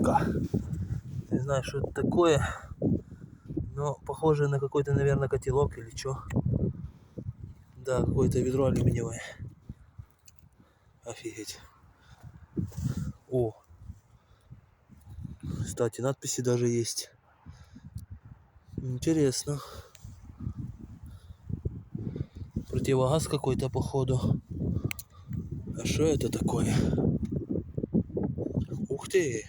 находка. Не знаю, что это такое. Но похоже на какой-то, наверное, котелок или что. Да, какое-то ведро алюминиевое. Офигеть. О. Кстати, надписи даже есть. Интересно. Противогаз какой-то походу. А что это такое? Ух ты!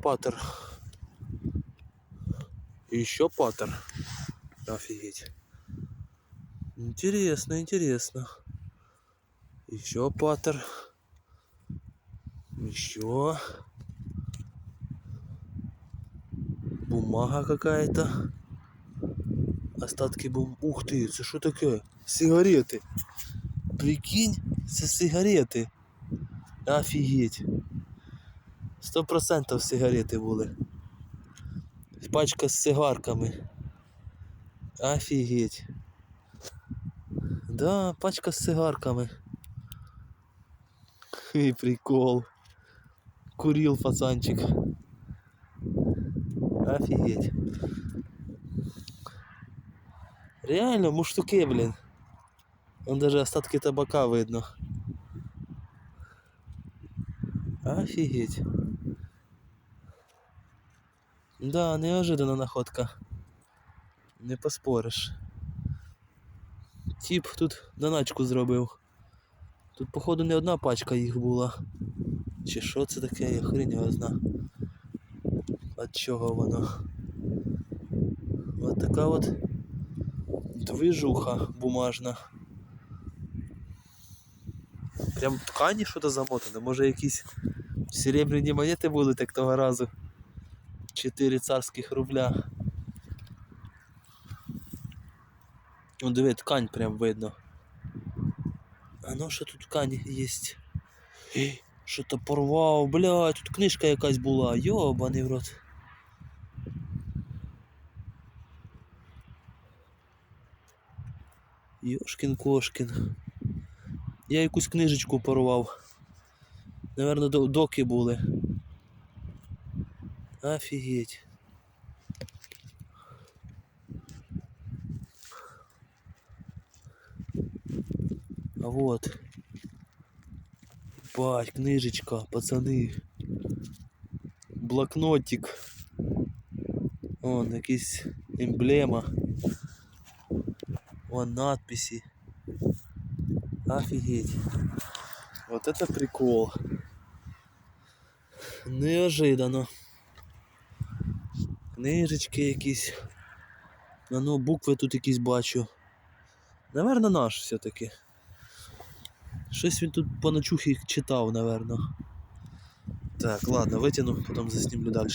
паттер. Еще паттер. Офигеть. Интересно, интересно. Еще паттер. Еще. Бумага какая-то. Остатки бум... Ух ты, это что такое? Сигареты. Прикинь, это сигареты. Офигеть. 100% сигарети були. Пачка з сигарками. Офігеть. Да, пачка з сигарками. Хей, прикол. Курил пацанчик. Офігеть. Реально муштуки, блин. Он даже остатки табака видно. Офигеть. Да, неожиданна находка. Не поспориш. Тіп тут доначку зробив. Тут, походу, не одна пачка їх була. Чи що це таке, я хрень його зна. От чого воно? От така от движуха бумажна. Прям в ткані що-то замотане. Може якісь серебряні монети були так того разу. Чотири царських рубля. Ну диви, ткань прям видно. А ну що тут ткань є? Ей, Що-то порвав, блядь, тут книжка якась була, йобаний в рот. Йошкін кошкін. Я якусь книжечку порвав. Наверно, доки були. Офігеть. А вот. Бать, книжечка, пацани. Блокнотик. Вон якась емблема. Вон надписи. Офигеть. Вот это прикол. Неожиданно. Книжечки якісь. Ну, букви тут якісь бачу. Наверно, наш все-таки. Щось він тут по ночухі читав, наверно. Так, ладно, витягну, потім заснімлю далі.